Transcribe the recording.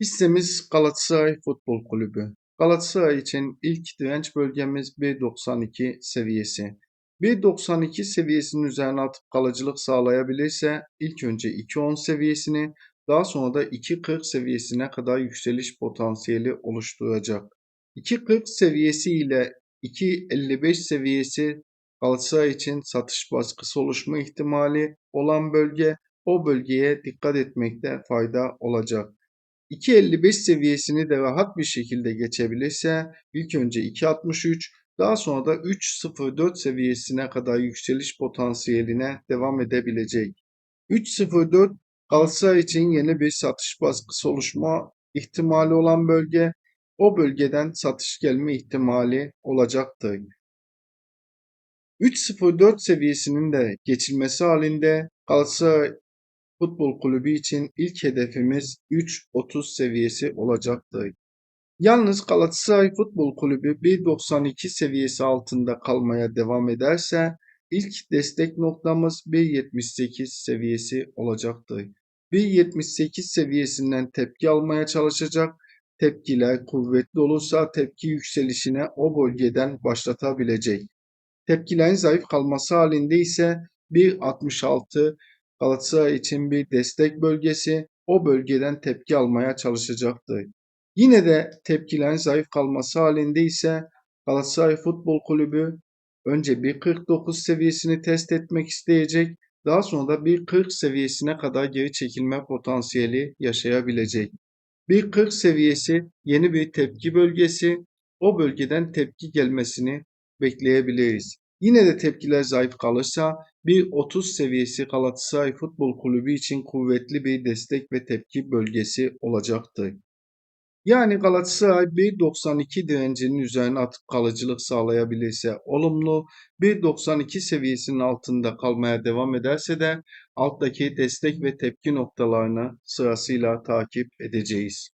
Hissemiz Galatasaray Futbol Kulübü. Galatasaray için ilk direnç bölgemiz 1.92 seviyesi. 1.92 seviyesinin üzerine atıp kalıcılık sağlayabilirse ilk önce 2.10 seviyesini daha sonra da 2.40 seviyesine kadar yükseliş potansiyeli oluşturacak. 2.40 seviyesi ile 2.55 seviyesi Galatasaray için satış baskısı oluşma ihtimali olan bölge o bölgeye dikkat etmekte fayda olacak. 2.55 seviyesini de rahat bir şekilde geçebilirse ilk önce 2.63 daha sonra da 3.04 seviyesine kadar yükseliş potansiyeline devam edebilecek. 3.04 Galatasaray için yeni bir satış baskısı oluşma ihtimali olan bölge. O bölgeden satış gelme ihtimali olacaktır. 3.04 seviyesinin de geçilmesi halinde Galatasaray Futbol Kulübü için ilk hedefimiz 3.30 seviyesi olacaktır. Yalnız Galatasaray Futbol Kulübü 1.92 seviyesi altında kalmaya devam ederse ilk destek noktamız 1.78 seviyesi olacaktır. 1.78 seviyesinden tepki almaya çalışacak. Tepkiler kuvvetli olursa tepki yükselişine o bölgeden başlatabilecek. Tepkilerin zayıf kalması halinde ise 1.66 Galatasaray için bir destek bölgesi o bölgeden tepki almaya çalışacaktır. Yine de tepkilerin zayıf kalması halinde ise Galatasaray Futbol Kulübü önce bir 49 seviyesini test etmek isteyecek. Daha sonra da bir 40 seviyesine kadar geri çekilme potansiyeli yaşayabilecek. Bir 40 seviyesi yeni bir tepki bölgesi. O bölgeden tepki gelmesini bekleyebiliriz. Yine de tepkiler zayıf kalırsa bir 30 seviyesi Galatasaray Futbol Kulübü için kuvvetli bir destek ve tepki bölgesi olacaktır. Yani Galatasaray 1.92 direncinin üzerine atıp kalıcılık sağlayabilirse olumlu, 1.92 seviyesinin altında kalmaya devam ederse de alttaki destek ve tepki noktalarını sırasıyla takip edeceğiz.